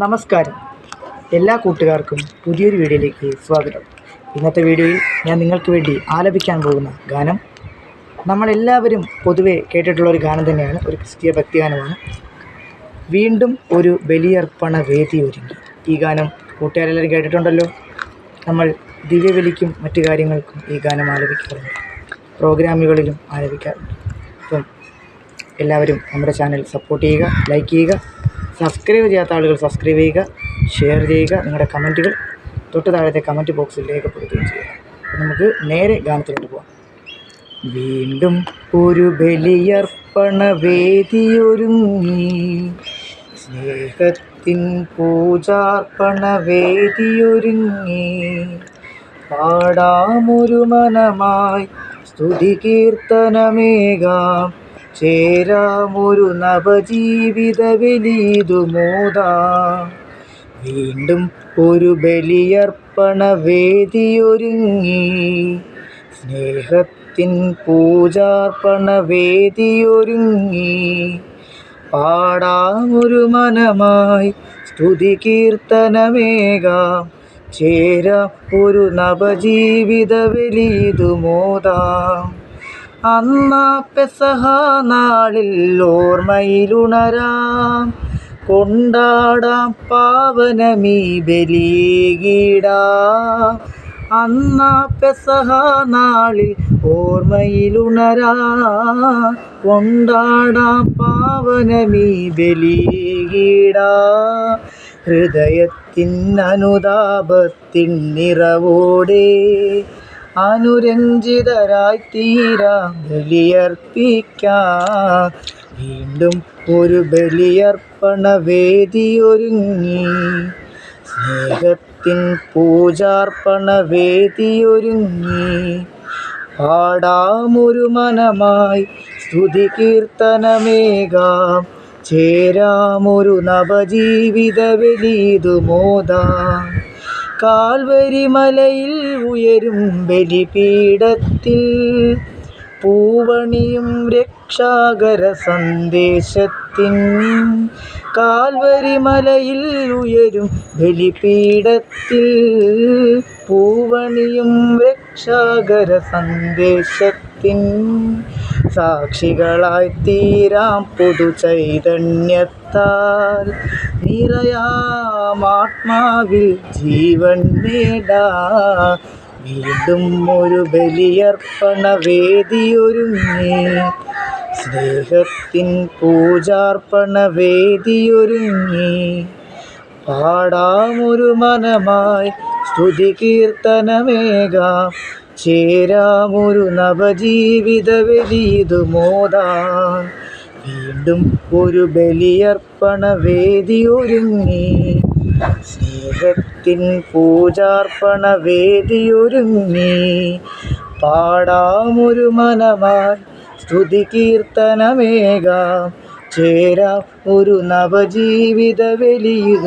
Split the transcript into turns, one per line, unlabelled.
നമസ്കാരം. എല്ലാ കൂട്ടുകാർക്കും പുതിയൊരു വീഡിയോയിലേക്ക് സ്വാഗതം. ഇന്നത്തെ വീഡിയോയിൽ ഞാൻ നിങ്ങൾക്ക് വേണ്ടി ആലപിക്കാൻ പോകുന്ന ഗാനം. നമ്മളെല്ലാവരും പൊതുവെ കേട്ടിട്ടുള്ള ഒരു ഗാനം തന്നെയാണ് ഒരു ക്രിസ്തീയ ഭക്തിഗാനമാണ്. വീണ്ടും ഒരു ബലിയർപ്പണ വേദി ഒരുങ്ങി. ഈ ഗാനം കൂട്ടുകാരെല്ലാവരും കേട്ടിട്ടുണ്ടല്ലോ. നമ്മൾ ദിവ്യബലിക്കും മറ്റു കാര്യങ്ങൾക്കും ഈ ഗാനം ആലപിക്കാറുണ്ട്. പ്രോഗ്രാമുകളിലും ആലപിക്കാറുണ്ട്. അപ്പം എല്ലാവരും നമ്മുടെ ചാനൽ സപ്പോർട്ട് ചെയ്യുക ലൈക്ക് ചെയ്യുക സബ്സ്ക്രൈബ് ചെയ്യാത്ത ആളുകൾ സബ്സ്ക്രൈബ് ചെയ്യുക ഷെയർ ചെയ്യുക നിങ്ങളുടെ കമന്റുകൾ തൊട്ട് താഴത്തെ കമന്റ് ബോക്സിൽ രേഖപ്പെടുത്തുകയും ചെയ്യുക. നമുക്ക് നേരെ ഗാനത്തിലോട്ട് പോകാം വീണ്ടും ഒരു ബലിയർപ്പണ വേദിയൊരുങ്ങി. സ്നേഹത്തിൻ പൂജാർപ്പണ വേദിയൊരുങ്ങി. പാടാമൊരു മനമായി സ്തുതി കീർത്തനമേകാം. ചേരാമൊരു നവജീവിത ബലിതുമോദാം വീണ്ടും ഒരു ബലിയർപ്പണ വേദിയൊരുങ്ങി. സ്നേഹത്തിൻ പൂജാർപ്പണ വേദിയൊരുങ്ങി. പാടാമൊരു മനമായി സ്തുതി കീർത്തനമേകാം. ചേരാം ഒരു നവജീവിത ബലിതുമോദാം അന്നാ പെസഹ നാളിൽ ഓർമ്മയിലുണരാം. കൊണ്ടാടാം പാവനമീ ബലിയേകിടാം. അന്നാ പെസഹ നാളിൽ ഓർമ്മയിലുണരാ. കൊണ്ടാടാം പാവനമീ ബലിയേകിടാ. ഹൃദയത്തിൻ അനുതാപത്തിൻ നിറവോടെ അനുരഞ്ജിതരായി തീരാം ബലിയർപ്പിക്കാം. വീണ്ടും ഒരു ബലിയർപ്പണ വേദിയൊരുങ്ങി സ്നേഹത്തിൻ പൂജാർപ്പണ വേദിയൊരുങ്ങി പാടാമൊരു മനമായി സ്തുതി കീർത്തനമേകാം ചേരാമൊരു നവജീവിത ബലിതുമോദാം കാൽവരി മലയിൽ ഉയരും ബലിപീഠത്തിൽ പൂവണിയും രക്ഷാകര സന്ദേശത്തിൻ കാൽവരി മലയിൽ ഉയരും ബലിപീഠത്തിൽ പൂവണിയും രക്ഷാകര സന്ദേശത്തിൻ സാക്ഷികളായി തീരാം പുതു ചൈതന്യത്താൽ. നിറയാമാത്മാവിൽ ജീവൻ നേടാ. വീണ്ടും ഒരു ബലിയർപ്പണ വേദിയൊരുങ്ങി. സ്നേഹത്തിൻ പൂജാർപ്പണ വേദിയൊരുങ്ങി. പാടാമൊരു മനമായി സ്തുതി കീർത്തനമേകാം. ചേരാമൊരു നവജീവിത വലിയതു ബലിതുമോദാം വീണ്ടും ഒരു ബലിയർപ്പണ വേദിയൊരുങ്ങി. സ്നേഹത്തിൻ പൂജാർപ്പണ വേദിയൊരുങ്ങി. പാടാമൊരു മനമായി സ്തുതി കീർത്തനമേകാം ചേരാം ഒരു നവജീവിത ബലിയുമോദാം